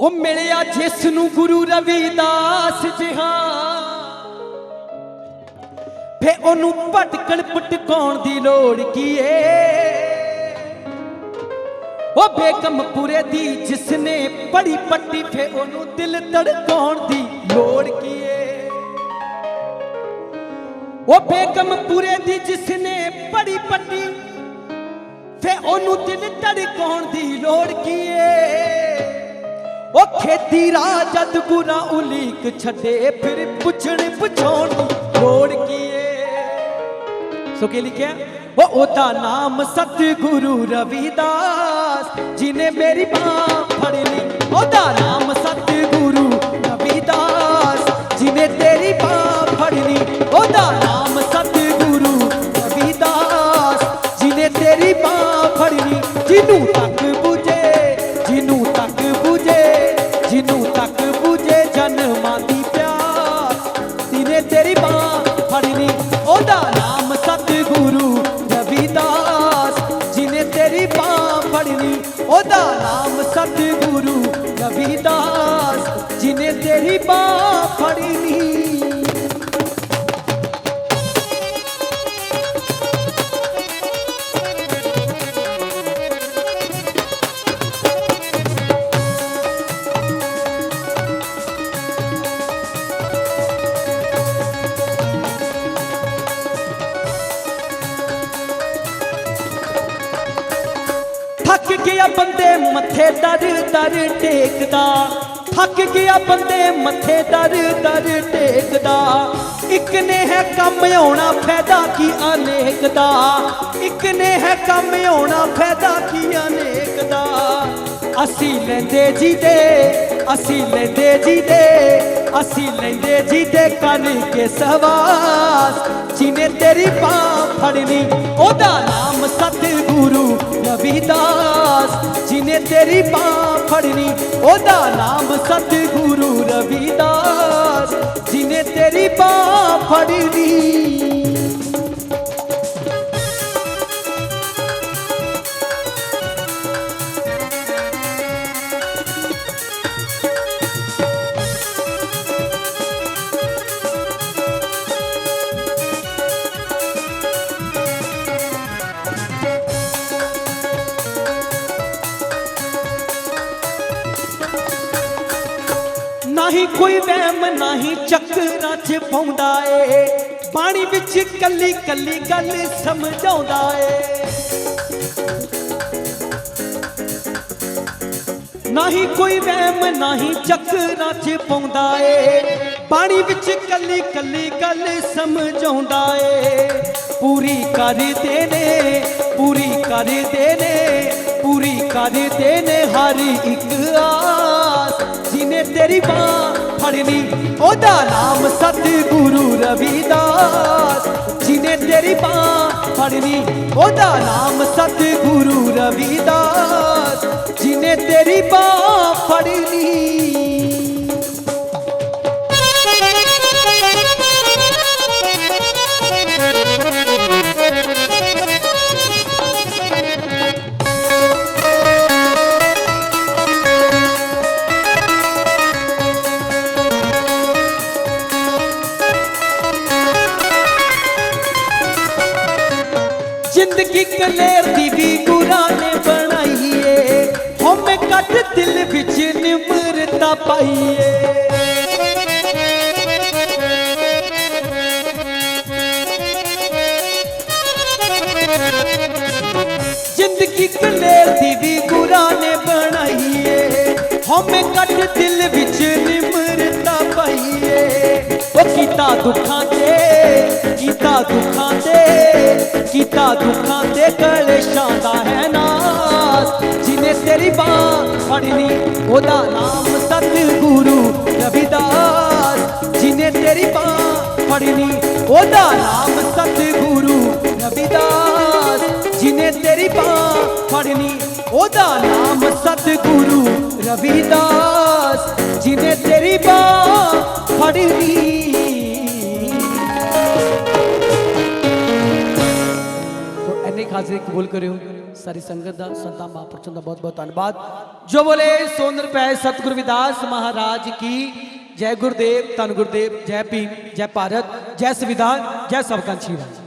ਉਹ ਮਿਲਿਆ ਜਿਸ ਨੂੰ ਗੁਰੂ ਰਵਿਦਾਸ ਜਿਹਾ ਫੇ ਉਹਨੂੰ ਭਟਕਣ ਪਟਕਾਉਣ ਦੀ ਲੋੜ ਕੀ ਏ? ਉਹ ਬੇਗਮਪੁਰੇ ਦੀ ਜਿਸਨੇ ਪੜੀ ਪੱਟੀ ਫੇ ਉਹਨੂੰ ਦਿਲ ਧੜਕਾਉਣ ਦੀ ਲੋੜ ਕੀ ਏ? ਉਹ ਬੇਗਮਪੁਰੇ ਦੀ ਜਿਸਨੇ ਪੜੀ ਪੱਟੀ ਫੇ ਉਹਨੂੰ ਦਿਲ ਧੜਕਾਉਣ ਦੀ ਲੋੜ ਕੀ ਏ? ਉਹ ਖੇਤੀ ਰਾਹ ਗੁਨਾ ਉਲੀਕ ਛੱਡੇ, ਫਿਰ ਪੁੱਛਣ ਪੁਛਾਉਣ ਲੋੜ ਕੀ ਸੋ ਕੀ ਲਿਖਿਆ? ਉਹ ਉਹਦਾ ਨਾਮ ਸਤਿਗੁਰੂ ਰਵਿਦਾਸ, ਜਿਨੇ ਮੇਰੀ ਬਾਹ ਫੜ ਲਈ ਉਹਦਾ ਨਾਮ ਸਤਿਗੁਰੂ ਰਵਿਦਾਸ, ਜਿਨੇ ਤੇਰੀ ਬਾਹ ਫੜ ਲਈ ਉਹਦਾ ਨਾਮ ਸਤਿਗੁਰੂ ਰਵਿਦਾਸ, ਜਿਨੇ ਤੇਰੀ ਬਾਹ ਫੜ ਲਈ ਜਿਹਨੂੰ ਤੱਕ ਜਿਨੇ ਬਾਹ ਫੜ ਲਈ ਥੱਕ ਗਿਆ ਬੰਦੇ ਮੱਥੇ ਦਰ ਦਰ ਟੇਕਦਾ। ਥੱਕ ਗਿਆ ਬੰਦੇ ਮੱਥੇ ਦਰ ਦਰ ਟੇਕਦਾ। ਇੱਕ ਨੇ ਹੈ ਕੰਮ ਆਉਣਾ ਫਾਇਦਾ ਕੀ ਅਨੇਕ ਦਾ ਇੱਕ ਨੇ ਹੈ ਕੰਮ ਆਉਣਾ ਫਾਇਦਾ ਕੀ ਅਨੇਕ ਦਾ ਅਸੀਂ ਲੈਂਦੇ ਜੀ ਦੇ ਅਸੀਂ ਲੈਂਦੇ ਜੀ ਦੇ ਅਸੀਂ ਲੈਂਦੇ ਜੀ ਦੇ ਕੰਨ ਕੇ ਸਵਾਸ। ਜਿਨੇ ਤੇਰੀ ਬਾਹ ਫੜਨੀ, ਉਹਦਾ ਨਾਮ ਸਤਿਗੁਰੂ ਰਵਿਦਾਸ। ਜਿਨੇ ਤੇਰੀ ਬਾਹ ਫੜਨੀ ਉਹਦਾ ਨਾਮ ਸਤਿਗੁਰੂ ਰਵਿਦਾਸ। ਜਿਨੇ ਤੇਰੀ ਬਾਹ ਫੜਨੀ ਨਹੀਂ ਕੋਈ ਵਹਿਮ ਨਹੀਂ ਚੱਕਰਾਂ 'ਚ ਪਾਉਂਦਾ ਏ। ਪਾਣੀ ਵਿੱਚ ਕੱਲੀ ਕੱਲੀ ਗੱਲ ਸਮਝਾਉਂਦਾ ਏ। ਨਹੀਂ ਕੋਈ ਵਹਿਮ ਨਹੀਂ ਚੱਕਰਾਂ 'ਚ ਪਾਉਂਦਾ ਏ। ਪਾਣੀ ਵਿੱਚ ਕੱਲੀ ਕੱਲੀ ਗੱਲ ਸਮਝਾਉਂਦਾ ਏ। ਪੂਰੀ ਕਰਦੇ ਨੇ, ਪੂਰੀ ਕਰਦੇ ਨੇ, ਪੂਰੀ ਕਰਦੇ ਨੇ ਹਰ ਇੱਕ ਆਸ ਜਿਨੇ ਤੇਰੀ ਬਾਹ ਫੜਨੀ। ਉਹਦਾ ਨਾਮ ਸਤਿਗੁਰੂ ਰਵਿਦਾਸ। ਜਿਨੇ ਤੇਰੀ ਬਾਹ ਫੜਨੀ, ਉਹਦਾ ਨਾਮ ਸਤਿਗੁਰੂ ਰਵਿਦਾਸ। ਜਿਨੇ ਤੇਰੀ ਬਾਹ ਫੜਨੀ ਜ਼ਿੰਦਗੀ ਕਲੇਰ ਦੀ ਵੀ ਗੁਰਾਂ ਨੇ ਬਣਾਈ ਏ ਹਉਮੈ ਕੱਟ ਦਿਲ ਵਿੱਚ ਨਿਮਰਤਾ ਪਾਈਏ ਜ਼ਿੰਦਗੀ ਕਲੇਰ ਦੀ ਵੀ ਗੁਰਾਂ ਨੇ ਬਣਾਈ ਏ ਹਉਮੈ ਕੱਟ ਦਿਲ ਵਿੱਚ ਨਿਮਰਤਾ ਪਾਈਏ ਉਹ ਕੀਤਾ ਦੁੱਖਾਂ ਤੇ ਕੀਤਾ ਦੁੱਖਾਂ ਕੀਤਾ ਦੁੱਖਾਂ ਤੇ ਕਲੇਸ਼ਾਂ ਦਾ ਹੈ ਨਾਸ। ਜਿਨੇ ਤੇਰੀ ਬਾਹ ਫੜਨੀ ਉਹਦਾ ਨਾਮ ਸਤਿਗੁਰੂ ਰਵਿਦਾਸ। ਜਿਨੇ ਤੇਰੀ ਬਾਹ ਫੜਨੀ ਉਹਦਾ ਨਾਮ ਸਤਿਗੁਰੂ ਰਵਿਦਾਸ। ਜਿਨੇ ਤੇਰੀ ਬਾਹ ਫੜਨੀ ਉਹਦਾ ਨਾਮ ਸਤਿਗੁਰੂ ਰਵਿਦਾਸ। ਜਿਨੇ ਤੇਰੀ ਬਾਹ ਸੋ ਕਬੂਲ ਕਰਿਓ। ਸਾਰੀ ਸੰਗਤ ਦਾ, ਸੰਤਾਂ, ਮਹਾਂਪੁਰਸ਼ਾਂ ਦਾ ਬਹੁਤ ਬਹੁਤ ਧੰਨਵਾਦ। ਜੋ ਬੋਲੇ ਸੋਨਰ ਪੈ ਸਤਿਗੁਰ ਵਿਦਾਸ ਮਹਾਰਾਜ ਕੀ। ਜੈ ਗੁਰਦੇਵ, ਧੰਨ ਗੁਰਦੇਵ, ਜੈ ਭੀਮ, ਜੈ ਭਾਰਤ, ਜੈ ਸੰਵਿਧਾਨ, ਜੈ ਸਬਕੰਛੀ ਰਾਜ